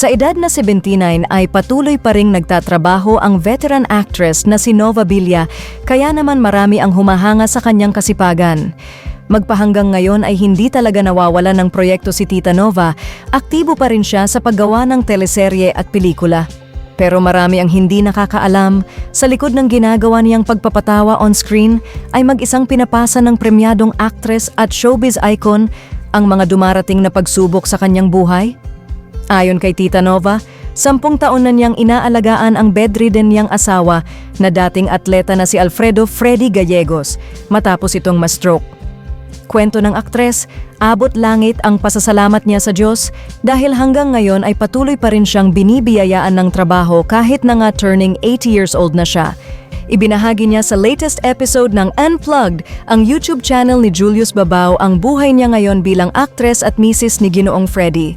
Sa edad na 79 ay patuloy pa ring nagtatrabaho ang veteran actress na si Nova Villa kaya naman marami ang humahanga sa kanyang kasipagan. Magpahanggang ngayon ay hindi talaga nawawala ng proyekto si Tita Nova, aktibo pa rin siya sa paggawa ng teleserye at pelikula. Pero marami ang hindi nakakaalam, sa likod ng ginagawa niyang pagpapatawa on screen ay mag-isang pinapasa ng premyadong actress at showbiz icon ang mga dumarating na pagsubok sa kanyang buhay. Ayon kay Tita Nova, sampung taon na niyang inaalagaan ang bedridden niyang asawa na dating atleta na si Alfredo Freddy Gallegos matapos itong ma-stroke. Kwento ng aktres, abot langit ang pasasalamat niya sa Diyos dahil hanggang ngayon ay patuloy pa rin siyang binibiyayaan ng trabaho kahit na nga turning 80 years old na siya. Ibinahagi niya sa latest episode ng Unplugged, ang YouTube channel ni Julius Babao ang buhay niya ngayon bilang aktres at misis ni Ginoong Freddy.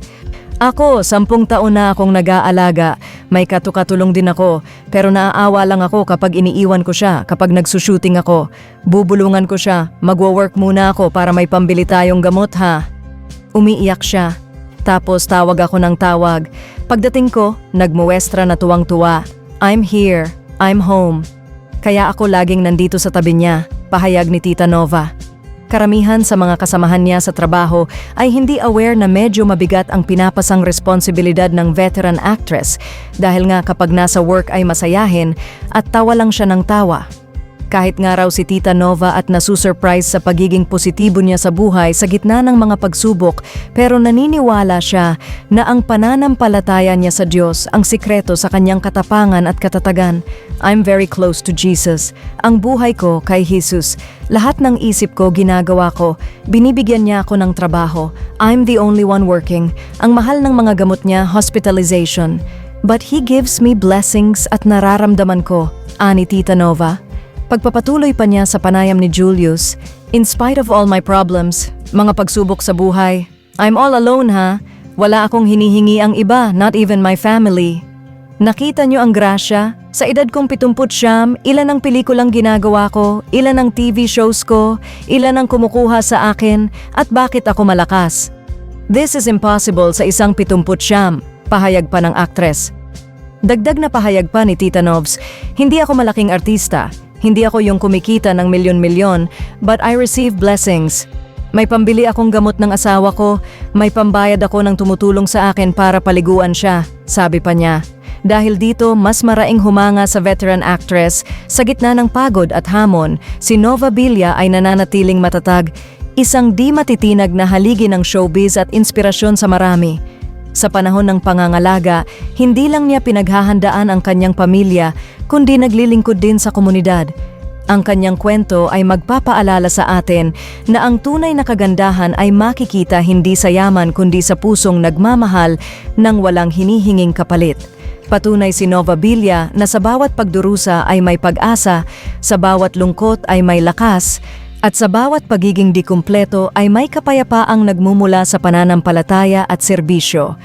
Ako, sampung taon na akong nag-aalaga. May katukatulong din ako. Pero naaawa lang ako kapag iniiwan ko siya, kapag nagsushooting ako. Bubulungan ko siya. Magwo-work muna ako para may pambili tayong gamot ha. Umiiyak siya. Tapos tawag ako ng tawag. Pagdating ko, nagmuwestra na tuwang-tuwa. I'm here. I'm home. Kaya ako laging nandito sa tabi niya, pahayag ni Tita Nova. Karamihan sa mga kasamahan niya sa trabaho ay hindi aware na medyo mabigat ang pinapasang responsibilidad ng veteran actress dahil nga kapag nasa work ay masayahin at tawa lang siya ng tawa. Kahit nga raw si Tita Nova at nasusurprise sa pagiging positibo niya sa buhay sa gitna ng mga pagsubok pero naniniwala siya na ang pananampalataya niya sa Diyos ang sikreto sa kanyang katapangan at katatagan. I'm very close to Jesus. Ang buhay ko kay Jesus. Lahat ng isip ko ginagawa ko. Binibigyan niya ako ng trabaho. I'm the only one working. Ang mahal ng mga gamot niya, hospitalization. But He gives me blessings at nararamdaman ko, ani Tita Nova. Pagpapatuloy pa niya sa panayam ni Julius, in spite of all my problems, mga pagsubok sa buhay, I'm all alone ha. Wala akong hinihingi ang iba, not even my family. Nakita niyo ang grasya? Sa edad kong 70, ilan ang pelikulang ginagawa ko, ilan ang TV shows ko, ilan ang kumukuha sa akin, at bakit ako malakas. This is impossible sa isang 70 pahayag pa ng aktres. Dagdag na pahayag pa ni Tita Novs, hindi ako malaking artista, hindi ako yung kumikita ng milyon-milyon, but I receive blessings. May pambili akong gamot ng asawa ko, may pambayad ako ng tumutulong sa akin para paliguan siya, sabi pa niya. Dahil dito, mas maraing humanga sa veteran actress, sa gitna ng pagod at hamon, si Nova Villa ay nananatiling matatag, isang di matitinag na haligi ng showbiz at inspirasyon sa marami. Sa panahon ng pangangalaga, hindi lang niya pinaghahandaan ang kanyang pamilya, kundi naglilingkod din sa komunidad. Ang kanyang kwento ay magpapaalala sa atin na ang tunay na kagandahan ay makikita hindi sa yaman kundi sa pusong nagmamahal ng walang hinihinging kapalit. Patunay si Nova Villa na sa bawat pagdurusa ay may pag-asa, sa bawat lungkot ay may lakas, at sa bawat pagiging di kumpleto ay may kapayapaang nagmumula sa pananampalataya at serbisyo.